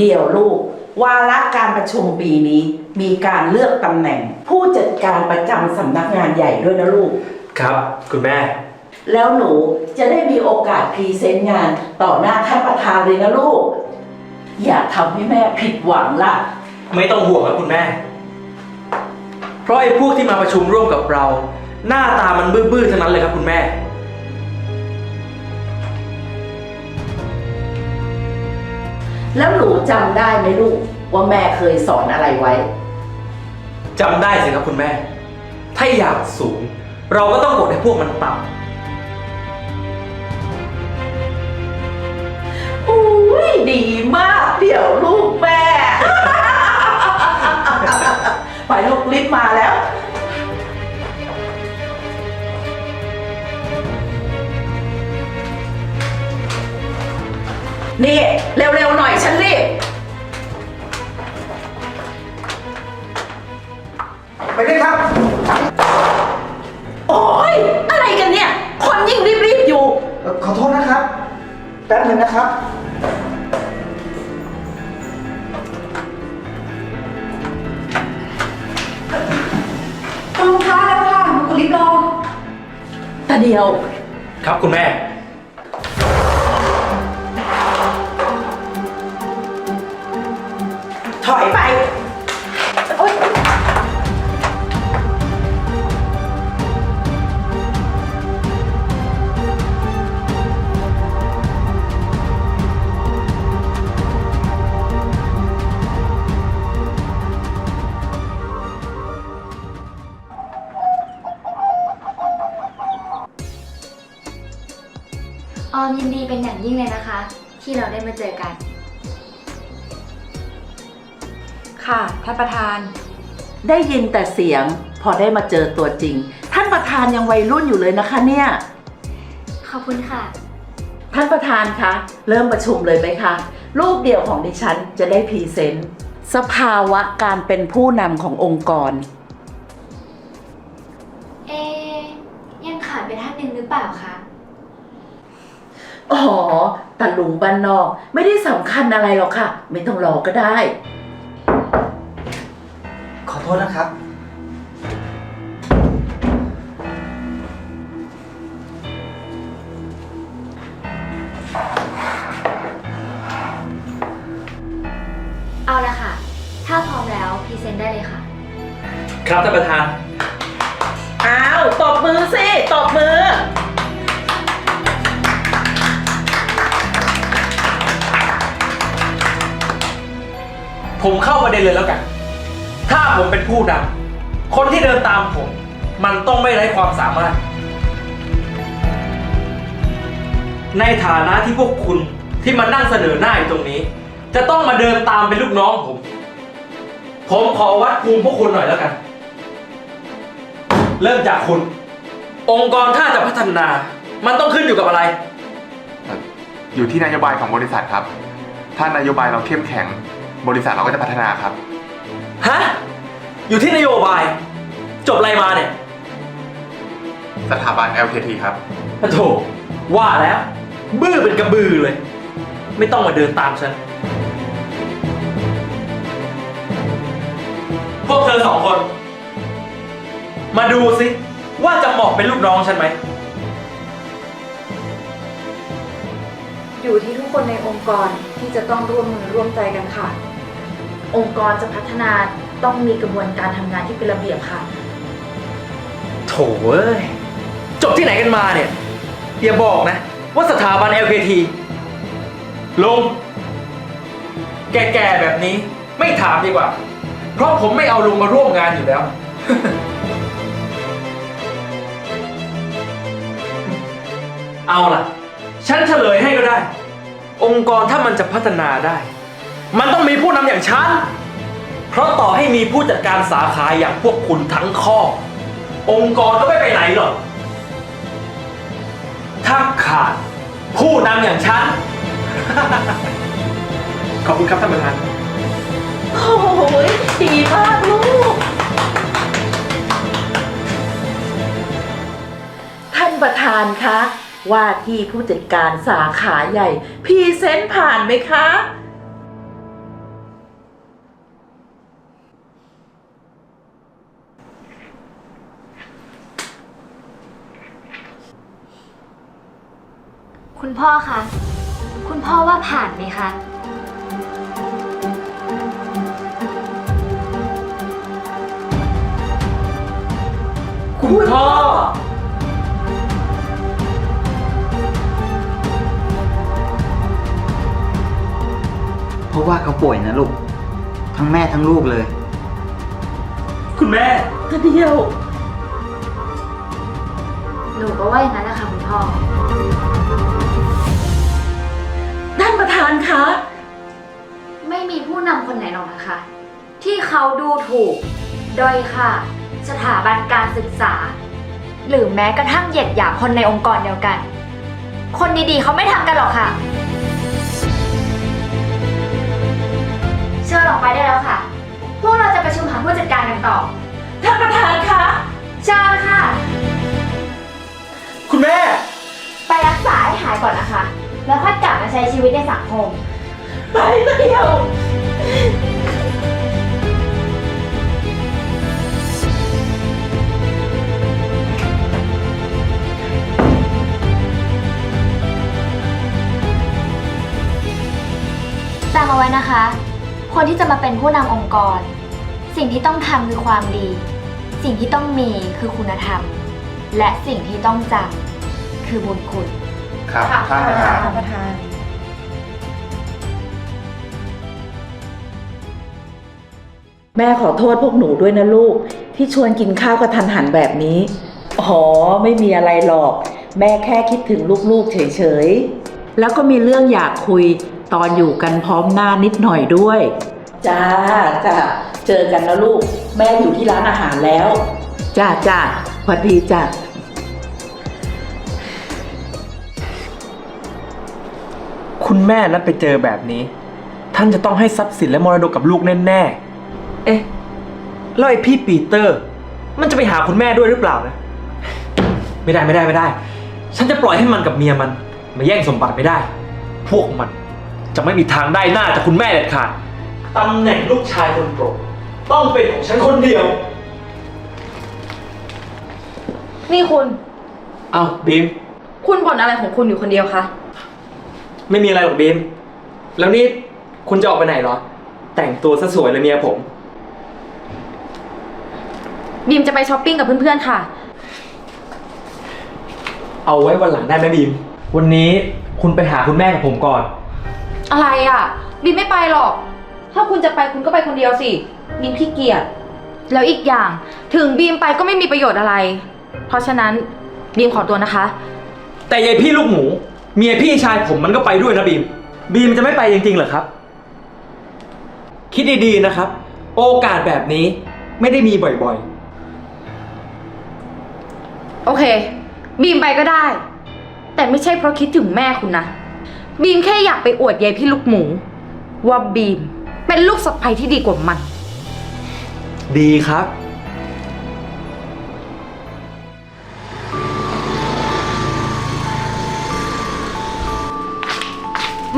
เดี๋ยวลูก วาระการประชุมปีนี้มีการเลือกตำแหน่ง ผู้จัดการประจำสำนักงานใหญ่ด้วยนะลูก ครับ คุณแม่ แล้วหนูจะได้มีโอกาสพรีเซนต์งานต่อหน้าท่านประธานเลยนะลูก อย่าทำให้แม่ผิดหวังละ ไม่ต้องห่วงครับคุณแม่ เพราะไอ้พวกที่มาประชุมร่วมกับเรา หน้าตามันบื้อๆทั้งนั้นเลยครับคุณแม่ แล้วหนูจำได้ไหมลูกว่าแม่เคยสอนอะไรไว้ จำได้สิครับคุณแม่ ถ้าอยากสูง เราก็ต้องกดให้พวกมันต่อุ้ยดีมาก เดี๋ยวลูกแม่ ไปลูกลิฟต์มาแล้ว นี่ เร็วๆหน่อยฉันรีบ ไปเลยครับ โอ๊ย อะไรกันเนี่ย คนยิ่งรีบๆอยู่เอ่อขอโทษนะครับ แป๊บหนึงนะครับ ตรงค้าแล้วค่ะมันกุลิปรอแต่เดียวำครับคุณแม่ ที่เราได้มาเจอกัน ค่ะ ท่านประธาน ได้ยินแต่เสียงพอได้มาเจอตัวจริง ท่านประธานยังวัยรุ่นอยู่เลยนะคะเนี่ย ขอบคุณค่ะ ท่านประธานคะเริ่มประชุมเลยไหมคะรูปเดียวของดิฉันจะได้พรีเซนต์สภาวะการเป็นผู้นำขององค์กร อ๋อตาลุงบ้านนอก ไม่ได้สำคัญอะไรหรอกค่ะ ไม่ต้องรอก็ได้ ขอโทษนะครับ เอาละค่ะ ถ้าพร้อมแล้วพรีเซนต์ได้เลยค่ะ ครับท่านประธาน ในฐานะที่พวกคุณที่มานั่งเสนอหน้าอยู่ตรงนี้ จะต้องมาเดินตามเป็นลูกน้องผม ผมขอวัดภูมิพวกคุณหน่อยแล้วกัน เริ่มจากคุณ องค์กรถ้าจะพัฒนา มันต้องขึ้นอยู่กับอะไร อยู่ที่นโยบายของบริษัทครับ ถ้านโยบายเราเข้มแข็ง บริษัทเราก็จะพัฒนาครับ ฮะ อยู่ที่นโยบาย จบอะไรมาเนี่ย สถาบัน LKT ครับโอ้โถว่าแล้ว บื้อเป็นกระบือเลย ไม่ต้องมาเดินตามฉัน พวกเธอสองคน มาดูสิ ว่าจะเหมาะเป็นลูกน้องฉันไหม อยู่ที่ทุกคนในองค์กรที่จะต้องร่วมมือร่วมใจกันค่ะ องค์กรจะพัฒนาต้องมีกระบวนการทำงานที่เป็นระเบียบค่ะ โถเอ้ย จบที่ไหนกันมาเนี่ยอย่าบอกนะ ว่าสถาบัน LKT ลงแก่ๆแบบนี้ไม่ถามดีกว่า เพราะผมไม่เอาลุงมาร่วมงานอยู่แล้ว เอาล่ะ ฉันเฉลยให้ก็ได้ องค์กรถ้ามันจะพัฒนาได้ มันต้องมีผู้นำอย่างฉัน เพราะต่อให้มีผู้จัดการสาขาอย่างพวกคุณทั้งข้อ องค์กรก็ไม่ไปไหนหรอก ถ้าขาด ผู้นำอย่างฉัน ขอบคุณครับท่านประธาน โอ้ยดีมากลูก ท่านประธานคะ ว่าที่ผู้จัดการสาขาใหญ่พรีเซนต์ผ่านไหมคะ คุณพ่อคะ คุณพ่อว่าผ่านไหมคะ คุณพ่อ เพราะว่าเขาป่วยนะลูก ทั้งแม่ทั้งลูกเลย คุณแม่ก็เดียว หนูก็ว่าอย่างนั้นแหละค่ะคุณพ่อท่านประธานคะ ไม่มีผู้นำคนไหนหรอกนะคะ ที่เขาดูถูก ด้อยค่าสถาบันการศึกษา หรือแม้กระทั่งเหยียดหยามคนในองค์กรเดียวกัน คนดีๆ เขาไม่ทำกันหรอกค่ะ เชิญออกไปได้แล้วค่ะ พวกเราจะประชุมหาผู้จัดการกันต่อ ท่านประธานคะเชิญค่ะ คุณแม่ ไปรักษาให้หายก่อนนะคะ แล้วค่อยกลับมาใช้ชีวิตในสังคม ไปเดียวจำเอาไว้นะคะ คนที่จะมาเป็นผู้นำองค์กร สิ่งที่ต้องทำคือความดี สิ่งที่ต้องมีคือคุณธรรม และสิ่งที่ต้องจำคือบุญคุณ ครับท่านประธาน ประธาน แม่ขอโทษพวกหนูด้วยนะลูก ที่ชวนกินข้าวกระทันหันแบบนี้ อ๋อ ไม่มีอะไรหรอก แม่แค่คิดถึงลูกๆเฉยๆ แล้วก็มีเรื่องอยากคุยตอนอยู่กันพร้อมหน้านิดหน่อยด้วย จ้าจ้าเจอกันนะลูก แม่อยู่ที่ร้านอาหารแล้ว จ้าจ้าสวัสดีจ้า คุณแม่นัดไปเจอแบบนี้ ท่านจะต้องให้ทรัพย์สินและมรดกกับลูกแน่ๆ เอ๊ะ แล้วไอ้พี่ปีเตอร์ มันจะไปหาคุณแม่ด้วยหรือเปล่านะ ไม่ได้ไม่ได้ไม่ได้ ฉันจะปล่อยให้มันกับเมียมัน มาแย่งสมบัติไม่ได้ พวกมันจะไม่มีทางได้หน้าจากคุณแม่เด็ดขาดตำแหน่งลูกชายคนโปรดต้องเป็นของฉันคนเดียว นี่คุณ เอาบีม คุณบ่นอะไรของคุณอยู่คนเดียวคะ ไม่มีอะไรหรอกบีม แล้วนี่คุณจะออกไปไหนเหรอ แต่งตัวซะสวยเลยเมียผม บีมจะไปช้อปปิ้งกับเพื่อนๆค่ะ เอาไว้วันหลังได้ไหมบีม วันนี้คุณไปหาคุณแม่กับผมก่อน อะไรอะ บีมไม่ไปหรอก ถ้าคุณจะไปคุณก็ไปคนเดียวสิ บีมขี้เกียจ แล้วอีกอย่างถึงบีมไปก็ไม่มีประโยชน์อะไร เพราะฉะนั้นบีมขอตัวนะคะ แต่ยายพี่ลูกหมู เมียพี่ชายผมมันก็ไปด้วยนะบีม บีมจะไม่ไปจริงๆเหรอครับ คิดดีๆนะครับ โอกาสแบบนี้ไม่ได้มีบ่อยโอเค บีมไปก็ได้ แต่ไม่ใช่เพราะคิดถึงแม่คุณนะ บีมแค่อยากไปอวดยายพี่ลูกหมู ว่าบีมเป็นลูกสะใภ้ที่ดีกว่ามัน ๆ ดีครับ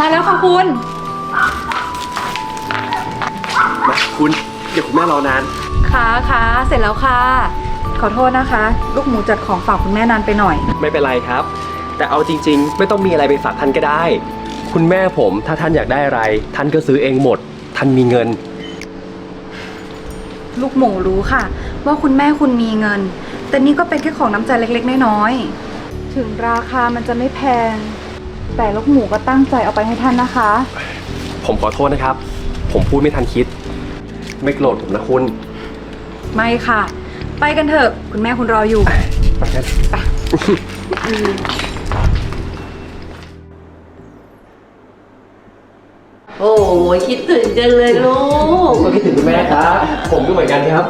มาแล้วค่ะคุณ มาคุณเดี๋ยวคุณแม่รอนาน ค่ะค่ะเสร็จแล้วค่ะ ขอโทษนะคะ ลูกหมูจัดของฝากคุณแม่นานไปหน่อย ไม่เป็นไรครับ แต่เอาจริง ๆ ไม่ต้องมีอะไรไปฝากท่านก็ได้ คุณแม่ผมถ้าท่านอยากได้อะไร ท่านก็ซื้อเองหมด ท่านมีเงิน ลูกหมูรู้ค่ะ ว่าคุณแม่คุณมีเงิน แต่นี่ก็เป็นแค่ของน้ำใจเล็กๆน้อยๆถึงราคามันจะไม่แพง แต่ลูกหมูก็ตั้งใจเอาไปให้ท่านนะคะ ผมขอโทษนะครับ ผมพูดไม่ทันคิด ไม่โกรธผมนะคุณไม่ค่ะ ไปกันเถอะ คุณแม่คุณรออยู่ ไปกันโอ้ยคิดถึงจังเลยลูกก็คิดถึงคุณแม่ครับ ผมก็เหมือนกันครับ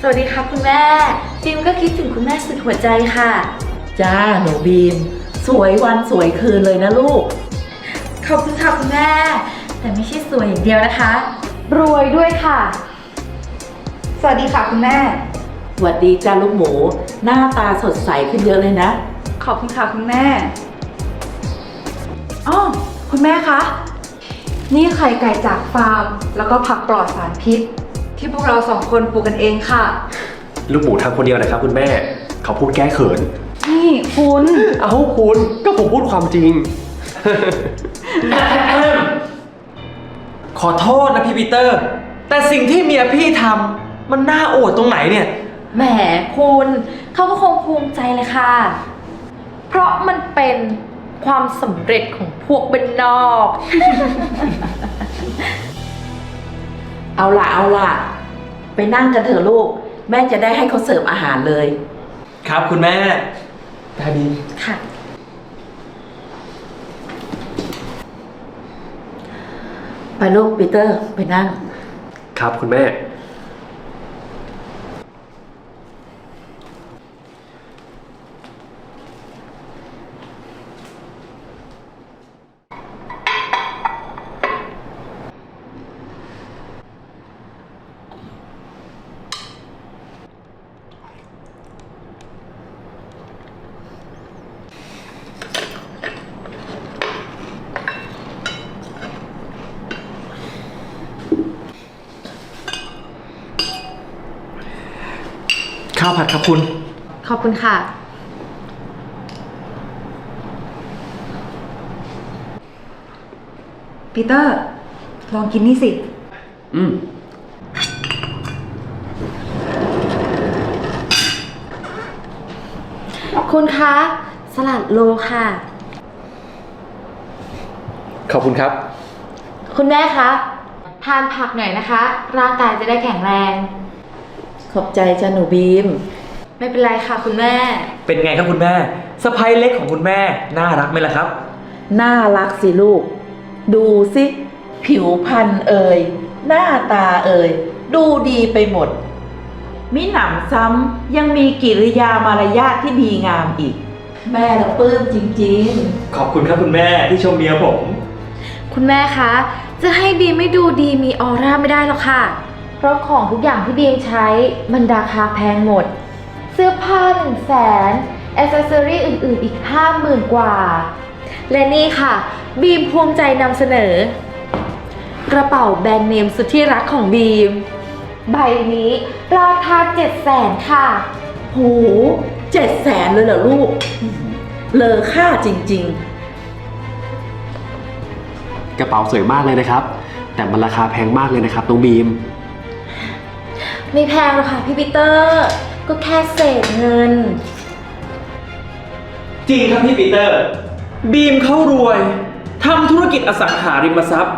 สวัสดีค่ะคุณแม่บีมก็คิดถึงคุณแม่สุดหัวใจค่ะ จ้าหนูบีม สวยวันสวยคืนเลยนะลูก ขอบคุณค่ะคุณแม่ แต่ไม่ใช่สวยอย่างเดียวนะคะ รวยด้วยค่ะ สวัสดีค่ะคุณแม่ สวัสดีจ้าลูกหมู หน้าตาสดใสขึ้นเยอะเลยนะ ขอบคุณค่ะคุณแม่อ๋อคุณแม่คะ นี่ไข่ไก่จากฟาร์ม แล้วก็ผักปลอดสารพิษ ที่พวกเราสองคนปลูกกันเองค่ะ ลูกหมูทำคนเดียวนะครับคุณแม่ เขาพูดแก้เขินนี่นี่ คุณ เอาคุณก็ผมพูดความจริง ขอโทษนะพี่ปีเตอร์ แต่สิ่งที่เมียพี่ทำมันน่าโอดตรงไหนเนี่ย แหมคุณเขาก็คงภูมิใจเลยค่ะ เพราะมันเป็นความสำเร็จของพวกเป็นนอก เอาล่ะเอาล่ะ ไปนั่งกันเถอะลูก แม่จะได้ให้เขาเสิร์ฟอาหารเลย ครับคุณแม่ ได้บีมค่ะ ไปลูกปีเตอร์ไปนั่ง ครับคุณแม่ ข้าวผัดครับคุณ ขอบคุณค่ะ ปีเตอร์ ลองกินนี่สิ อืม คุณคะ สลัดโลค่ะ ขอบคุณครับ คุณแม่คะ ทานผักหน่อยนะคะ ร่างกายจะได้แข็งแรง ขอบใจจ้าหนูบีม ไม่เป็นไรค่ะคุณแม่ เป็นไงครับคุณแม่สะพ้ยเล็กของคุณแม่ น่ารักไหมล่ะครับ น่ารักสิลูก ดูสิ ผิวพรรณเอ่ย หน้าตาเอ่ย ดูดีไปหมด มิหนำซ้ำยังมีกิริยามารยาทที่ดีงามอีก แม่ละปลื้มจริงขอบคุณครับคุณแม่ที่ชมเมียผม คุณแม่คะ จะให้บีมไม่ดูดีมีออร่าไม่ได้หรอกค่ะ เพราะของทุกอย่างที่บีมใช้มันราคาแพงหมด เสื้อผ้าหนึ่งแสนอ c เซสซอรี่อื่นๆอีกห้าหมื่นกว่า และนี่ค่ะ บีมภูมิใจนำเสนอ กระเป๋าแบรนด์เนมสุดที่รักของบีม ใบนี้ราคา7 0 0แสนค่ะๆโหเจ็ดแสนเลยเหรอลูก เลอค่าจริง กระเป๋าสวยมากเลยนะครับ แต่มันราคาแพงมากเลยนะครับน้องบีม ไม่แพงหรอกค่ะพี่ปีเตอร์ ก็แค่เศษเงิน จริงครับพี่ปีเตอร์ บีมเขารวยทำธุรกิจอสังหาริมทรัพย์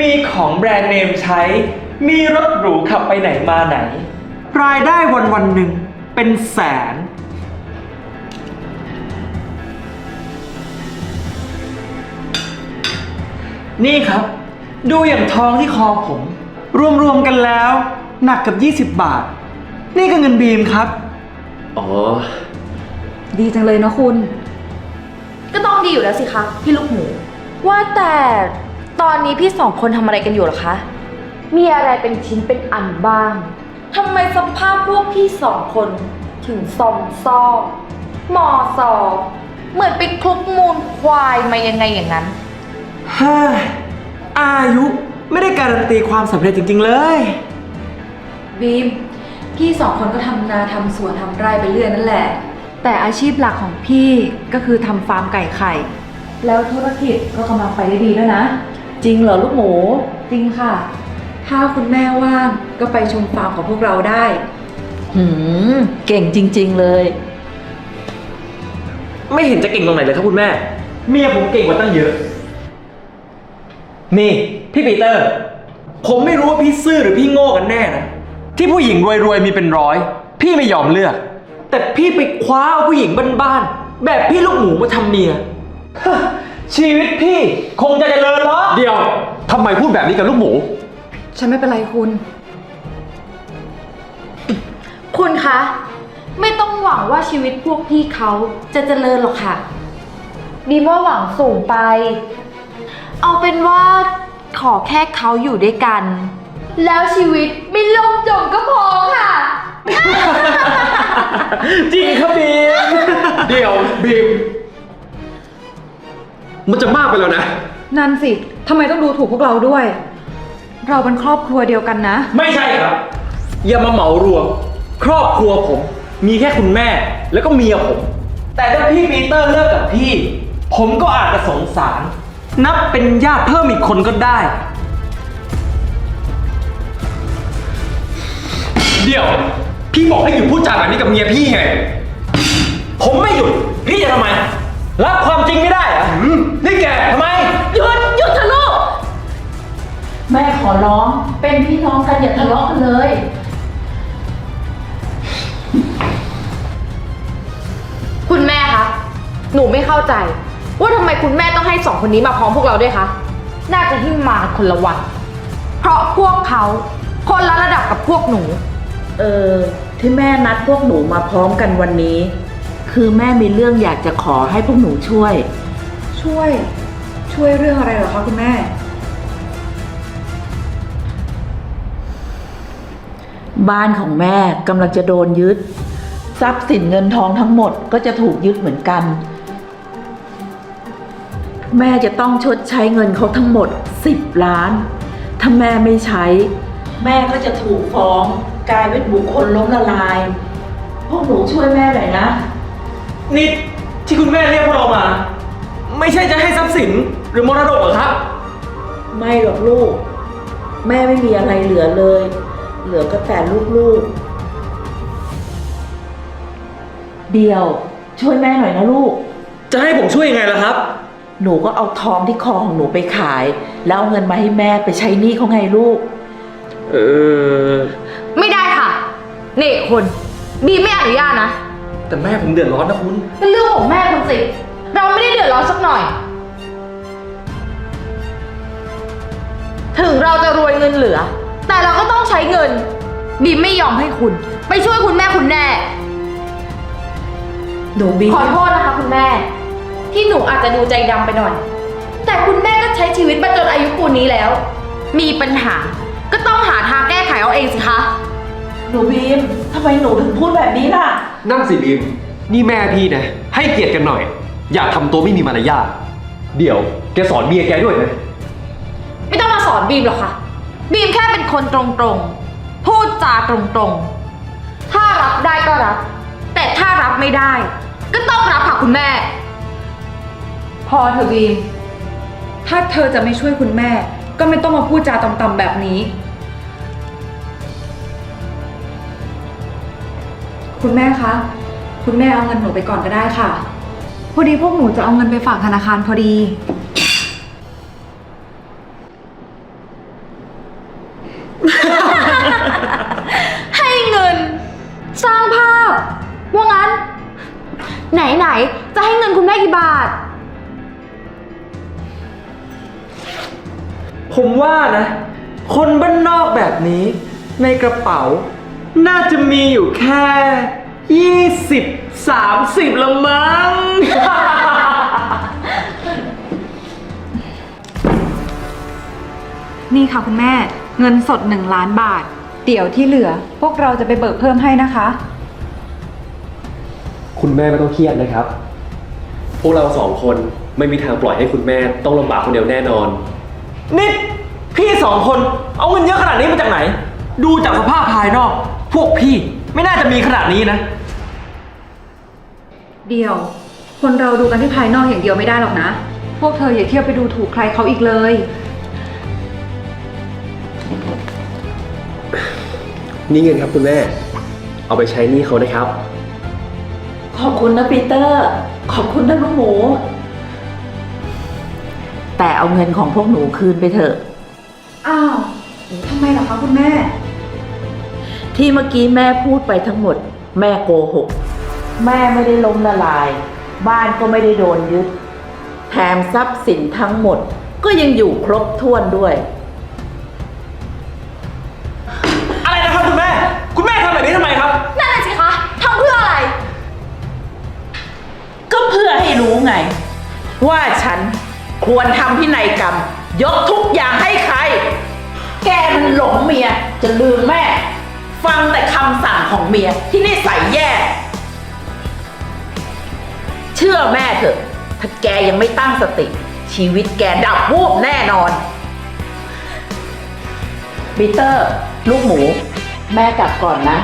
มีของแบรนด์เนมใช้ มีรถหรูขับไปไหนมาไหน รายได้วันวันๆหนึ่งเป็นแสน นี่ครับ ดูอย่างทองที่คอผม รวมๆกันแล้ว หนักกับ 20 บาท นี่ก็เงินบีมครับ อ๋อ ดีจังเลยเนาะคุณ ก็ต้องดีอยู่แล้วสิคะพี่ลูกหมู ว่าแต่ตอนนี้พี่สองคนทำอะไรกันอยู่เหรอคะ มีอะไรเป็นชิ้นเป็นอันบ้างทำไมสภาพพวกพี่สองคนถึงซอมซ่อมอซอเหมือนไปคลุกมูลควายมายังไงอย่างนั้น เฮ้ยอายุไม่ได้การันตีความสำเร็จจริง ๆ เลย บีม พี่สองคนก็ทำนาทำสวนทำไร่ไปเรื่อยนั่นแหละ แต่อาชีพหลักของพี่ก็คือทำฟาร์มไก่ไข่ แล้วธุรกิจก็กำลังไปได้ดีด้วยนะ จริงเหรอลูกหมู จริงค่ะ ถ้าคุณแม่ว่างก็ไปชมฟาร์มของพวกเราได้ หืม เก่งจริง ๆเลย ไม่เห็นจะเก่งตรงไหนเลยครับคุณแม่ เมียผมเก่งกว่าตั้งเยอะ นี่ พี่ปีเตอร์ ผมไม่รู้ว่าพี่ซื่อหรือพี่โง่กันแน่นะ ที่ผู้หญิงรวยๆมีเป็นร้อย พี่ไม่ยอมเลือก แต่พี่ไปคว้าเอาผู้หญิงบ้านๆแบบพี่ลูกหมูมาทำเมียฮะชีวิตพี่คงจะเจริญเหรอเดี๋ยวทำไมพูดแบบนี้กับลูกหมู ฉันไม่เป็นไรคุณ คุณคะ ไม่ต้องหวังว่าชีวิตพวกพี่เขาจะเจริญหรอกค่ะบีมว่าหวังสูงไป เอาเป็นว่าขอแค่เขาอยู่ด้วยกัน แล้วชีวิตไม่ล่มจมก็พอค่ะ จริงครับบีม เดี๋ยวบีม มันจะมากไปแล้วนะ นั่นสิ ทำไมต้องดูถูกพวกเราด้วย เราเป็นครอบครัวเดียวกันนะ ไม่ใช่ครับ อย่ามาเหมารวม ครอบครัวผม มีแค่คุณแม่แล้วก็เมียผม แต่ถ้าพี่ปีเตอร์เลิกกับพี่ ผมก็อาจจะสงสาร นับเป็นญาติเพิ่มอีกคนก็ได้ เดี๋ยว พี่บอกให้หยุดพูดจาแบบนี้กับเมียพี่ไง ผมไม่หยุด พี่จะทำไม รับความจริงไม่ได้เหรอหืมนี่แกทำไม หยุดหยุดเถอะลูก แม่ขอร้อง เป็นพี่น้องกันอย่าทะเลาะกันเลย คุณแม่คะ หนูไม่เข้าใจ ว่าทำไมคุณแม่ต้องให้สองคนนี้มาพร้อมพวกเราด้วยคะ น่าจะที่มาคนละวัน เพราะพวกเขาคนละระดับกับพวกหนู เออที่แม่นัดพวกหนูมาพร้อมกันวันนี้ คือแม่มีเรื่องอยากจะขอให้พวกหนูช่วย ช่วยช่วยเรื่องอะไรเหรอคะคุณแม่ บ้านของแม่กำลังจะโดนยึด ทรัพย์สินเงินทองทั้งหมดก็จะถูกยึดเหมือนกัน แม่จะต้องชดใช้เงินเขาทั้งหมด 10 ล้าน ถ้าแม่ไม่ใช้ แม่ก็จะถูกฟ้อง กลายเป็นบุคคลล้มละลาย พวกหนูช่วยแม่หน่อยนะ นี่ที่คุณแม่เรียกพวกเรามา ไม่ใช่จะให้ทรัพย์สินหรือมรดกเหรอครับ ไม่หรอกลูก แม่ไม่มีอะไรเหลือเลย เหลือก็แต่ลูกๆ เดียวช่วยแม่หน่อยนะลูก จะให้ผมช่วยยังไงล่ะครับ หนูก็เอาทองที่คอของหนูไปขาย แล้วเอาเงินมาให้แม่ไปใช้หนี้เขาไงลูก เออ ไม่ได้ค่ะ นี่คุณบีมไม่อนุญาตนะ แต่แม่ผมเดือดร้อนนะคุณ เป็นเรื่องของแม่คุณสิ เราไม่ได้เดือดร้อนสักหน่อย ถึงเราจะรวยเงินเหลือ แต่เราก็ต้องใช้เงิน บีมไม่ยอมให้คุณ ไปช่วยคุณแม่คุณแน่ หนูบีขอโทษนะคะคุณแม่ ที่หนูอาจจะดูใจดำไปหน่อย แต่คุณแม่ก็ใช้ชีวิตมาจนอายุปูนนี้แล้ว มีปัญหา ก็ต้องหาทางแก้ไขเอาเองสิคะ หนูบีมทำไมหนูถึงพูดแบบนี้ล่ะ นั่นสิบีม นี่แม่พี่นะ ให้เกียรติกันหน่อย อย่าทำตัวไม่มีมารยาท เดี๋ยวแกสอนเมียแกด้วยนะ ไม่ต้องมาสอนบีมหรอกค่ะ บีมแค่เป็นคนตรงๆ พูดจาตรงๆ ถ้ารับได้ก็รับ แต่ถ้ารับไม่ได้ ก็ต้องรับค่ะคุณแม่ พอเถอะบีม ถ้าเธอจะไม่ช่วยคุณแม่ ก็ไม่ต้องมาพูดจาต่ำๆแบบนี้ คุณแม่คะ คุณแม่เอาเงินหนูไปก่อนก็ได้ค่ะ พอดีพวกหนูจะเอาเงินไปฝากธนาคารพอดี ให้เงิน สร้างภาพ ว่างั้น ไหนๆจะให้เงินคุณแม่กี่บาท ผมว่านะ คนบ้านนอกแบบนี้ ในกระเป๋า น่าจะมีอยู่แค่ 20 30 ละมั้ง นี่ค่ะคุณแม่เงินสด 1 ล้านบาท เดี๋ยวที่เหลือ พวกเราจะไปเบิกเพิ่มให้นะคะ คุณแม่ไม่ต้องเครียดนะครับ พวกเราสองคนไม่มีทางปล่อยให้คุณแม่ต้องลำบากคนเดียวแน่นอน นี่ พี่สองคนเอาเงินเยอะขนาดนี้มาจากไหน ดูจากสภาพภายนอก พวกพี่ไม่น่าจะมีขนาดนี้นะ เดียว คนเราดูกันที่ภายนอกอย่างเดียวไม่ได้หรอกนะ พวกเธออย่าเที่ยวไปดูถูกใครเขาอีกเลย นี่เงินครับคุณแม่ เอาไปใช้หนี้เขานะครับ ขอบคุณนะปีเตอร์ ขอบคุณนะลูกหมู แต่เอาเงินของพวกหนูคืนไปเถอะ อ้าวทำไมล่ะคะคุณแม่ ที่เมื่อกี้แม่พูดไปทั้งหมด แม่โกหก แม่ไม่ได้ล้มละลาย บ้านก็ไม่ได้โดนยึด แถมทรัพย์สินทั้งหมด ก็ยังอยู่ครบถ้วนด้วย อะไรนะครับคุณแม่ คุณแม่ทำแบบนี้ทำไมครับ นั่นแหละสิคะทำเพื่ออะไร ก็เพื่อให้รู้ไง ว่าฉันควรทำพินัยกรรม ยกทุกอย่างให้ใคร แกมันหลงเมียจะลืมแม่ ฟังแต่คำสั่งของเมียที่นิสัยแย่ เชื่อแม่เถอะ ถ้าแกยังไม่ตั้งสติ ชีวิตแกดับวูบแน่นอนบีเตอร์ ลูกหมู แม่กลับก่อนนะ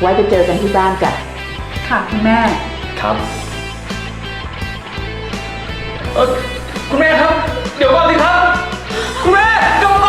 ไว้ไปเจอกันที่บ้านจ้ะค่ะคุณแม่ ครับเออคุณแม่ครับ เดี๋ยวก่อนสิครับ คุณแม่กลับ